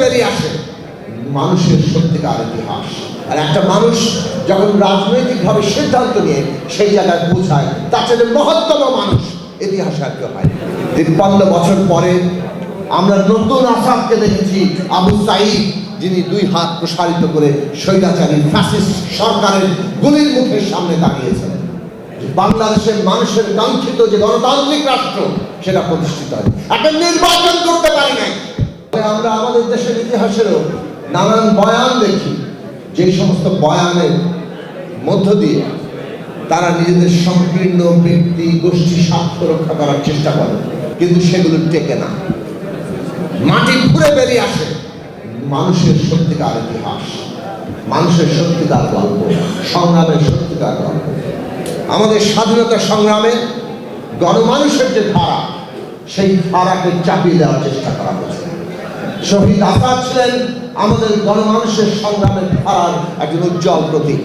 বেরিয়ে আসে। মানুষের সত্যিকার ইতিহাস। আর একটা মানুষ যখন রাজনৈতিকভাবে সিদ্ধান্ত নিয়ে সেই জায়গায় তার মহত্তম মানুষ ইতিহাসে আর কেউ হয় তিপ্পান্ন বছর পরে আমরা নতুন আসাদকে দেখেছি, আবু সাইদ যিনি দুই হাত প্রসারিত করে স্বৈরাচারী ফ্যাসিস্ট সরকারের গুলির মুখের সামনে দাঁড়িয়েছেন। বাংলাদেশের মানুষের কাঙ্ক্ষিত যে গণতান্ত্রিক রাষ্ট্র, সেটা প্রতিষ্ঠিত হয় একটা নির্বাচন করতে পারি নাই। আমরা আমাদের দেশের ইতিহাসেরও নানান বয়ান দেখি যে সমস্ত বয়ানের মধ্য দিয়ে তারা নিজেদের সংকীর্ণ ব্যক্তি গোষ্ঠী, স্বার্থ রক্ষা করার চেষ্টা করে, কিন্তু সেগুলো টেকে না। মাটি ঘুরে বেরিয়ে আসে মানুষের সত্যিকার ইতিহাস, মানুষের সত্যিকার গল্প, সংগ্রামের সত্যিকার গল্প। আমাদের স্বাধীনতা সংগ্রামে গণমানুষের যে ধারা, সেই ধারাকে চাপিয়ে দেওয়ার চেষ্টা করা হয়েছে। শহীদ আসাদ ছিলেন আমাদের গণমানুষের সংগ্রামের ধারার একজন উজ্জ্বল প্রতীক।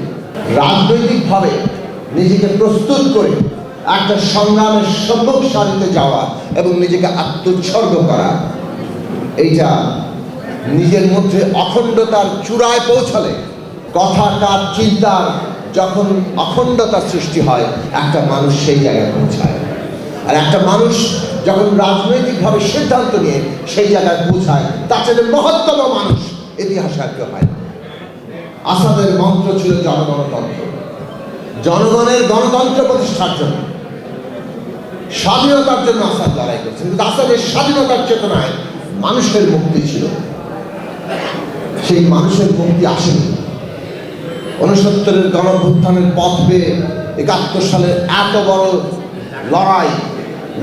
রাজনৈতিকভাবে নিজেকে প্রস্তুত করে একটা সংগ্রামের সম্মুখ সারিতে যাওয়া এবং নিজেকে আত্মোৎসর্গ করা, এইটা নিজের মধ্যে অখণ্ডতার চূড়ায় পৌঁছালে কথা, কাজ, চিন্তার যখন অখণ্ডতার সৃষ্টি হয়, একটা মানুষ সেই জায়গায় পৌঁছায়। আর একটা মানুষ যখন রাজনৈতিকভাবে সিদ্ধান্ত নিয়ে সেই জায়গায় পৌঁছায়, তার চেয়ে মহত্তম মানুষ ইতিহাসে আর কেউ হয়। আসাদের মন্ত্র ছিল জনগণতন্ত্র। জনগণের গণতন্ত্র প্রতিষ্ঠার জন্য, স্বাধীনতার জন্য আসাদ লড়াই করছেন কিন্তু আসাদের স্বাধীনতার চেতনায় মানুষের মুক্তি ছিল। সেই মানুষের মুক্তি আসেনি। উনসত্তরের গণভ্যুত্থানের পথ পেয়ে একাত্তর সালের এত বড় লড়াই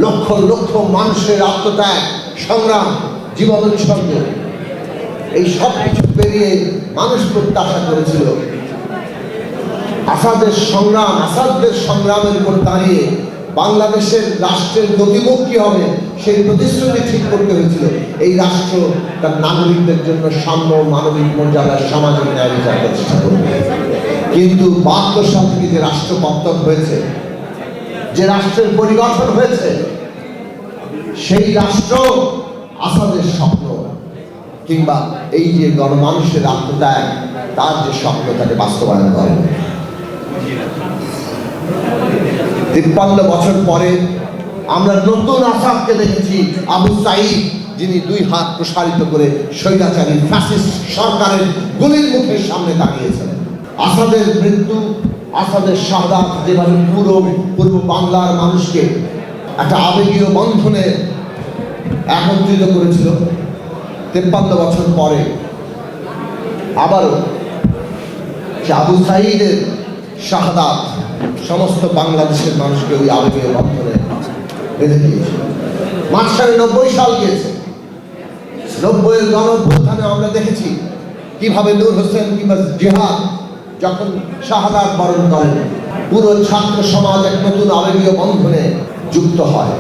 লক্ষ লক্ষ মানুষের আত্মত্যাগ, সংগ্রাম জীবন উৎসর্গ এই সব কিছু পেরিয়ে মানুষ প্রত্যাশা করেছিল। আসাদের সংগ্রাম, আসাদদের সংগ্রামের উপর দাঁড়িয়ে বাংলাদেশের রাষ্ট্রের গতিমুখ কি হবে, সেই প্রতিশ্রুতি ঠিক করতে হয়েছিল। এই রাষ্ট্র তার নাগরিকদের জন্য সাম্য মানবিক মর্যাদার সামাজিক ন্যায় বিচার প্রতিষ্ঠা করবে। কিন্তু বাহাত্তর সাল থেকে যে রাষ্ট্র পত্তন হয়েছে যে রাষ্ট্রের পরিগঠন হয়েছে, সেই রাষ্ট্র আসাদের স্বপ্ন। কিংবা এই যে গণমানুষের আত্মত্যাগ, তার যে স্বপ্ন, তাকে বাস্তবায়ন করে। তিপ্পান্ন বছর পরে আমরা নতুন আসাদকে দেখেছি, আবু সাইদ যিনি দুই হাত প্রসারিত করে স্বৈরাচারী, ফ্যাসিস্ট সরকারের গুলির মুখের সামনে দাঁড়িয়েছেন। আসাদের মৃত্যু আসাদের শাহাদাত যেভাবে পুরো পূর্ব বাংলার মানুষকে একটা আবেগীয় বন্ধনে একত্রিত করেছিল। তেপ্পান্ন বছর পরে আবারও আবু সাইদের শাহাদাত সমস্ত বাংলাদেশের মানুষকে ওই আবেগীয় বন্ধনে বেঁধে দিয়েছে মাঝখানে নব্বই সাল গিয়েছে। নব্বইয়ের গণভ্যুত্থানে আমরা দেখেছি কীভাবে নূর হোসেন কিংবা জেহাদ যখন শাহাদাত বরণ করেন, পুরো ছাত্র সমাজ এক নতুন আবেগীয় বন্ধনে যুক্ত হয়।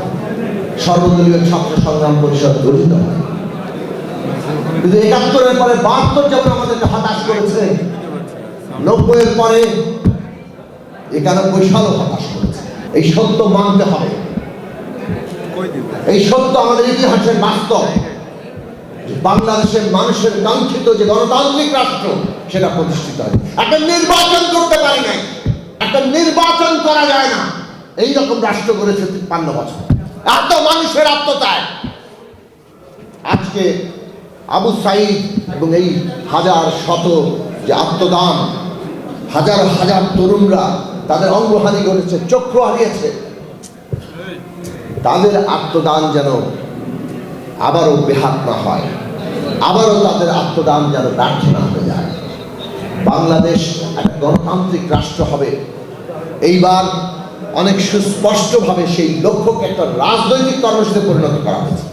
সর্বদলীয় ছাত্র সংগ্রাম পরিষদ গঠিত হয়। কিন্তু একাত্তরের পরে বাহাত্তর যেমন আমাদেরকে হতাশ করেছে, নব্বইয়ের পরে একানব্বই সালও হতাশ করেছে। এই সত্য মানতে হবে। এই সত্য আমাদের ইতিহাসের বাস্তব। বাংলাদেশের মানুষের কাঙ্ক্ষিত যে গণতান্ত্রিক রাষ্ট্র, সেটা প্রতিষ্ঠিত হয় একটা নির্বাচন করতে পারি নাই। একটা নির্বাচন করা যায় না। এই রকম রাষ্ট্র করেছে তিপ্পান্ন বছর। এত মানুষের আত্মতায় আজকে আবু সাইদ এবং এই হাজার শত যে আত্মদান, হাজার হাজার তরুণরা তাদের অঙ্গহানি ঘটেছে চক্ষু হারিয়েছে। তাদের আত্মদান যেন আবারও বেহাত না হয়। আবারও তাদের আত্মদান যেন ব্যর্থ না হয়ে যায়। বাংলাদেশ একটা গণতান্ত্রিক রাষ্ট্র হবে। এইবার অনেক সুস্পষ্টভাবে সেই লক্ষ্যকে একটা রাজনৈতিক কর্মসূচিতে পরিণত করা হয়েছে।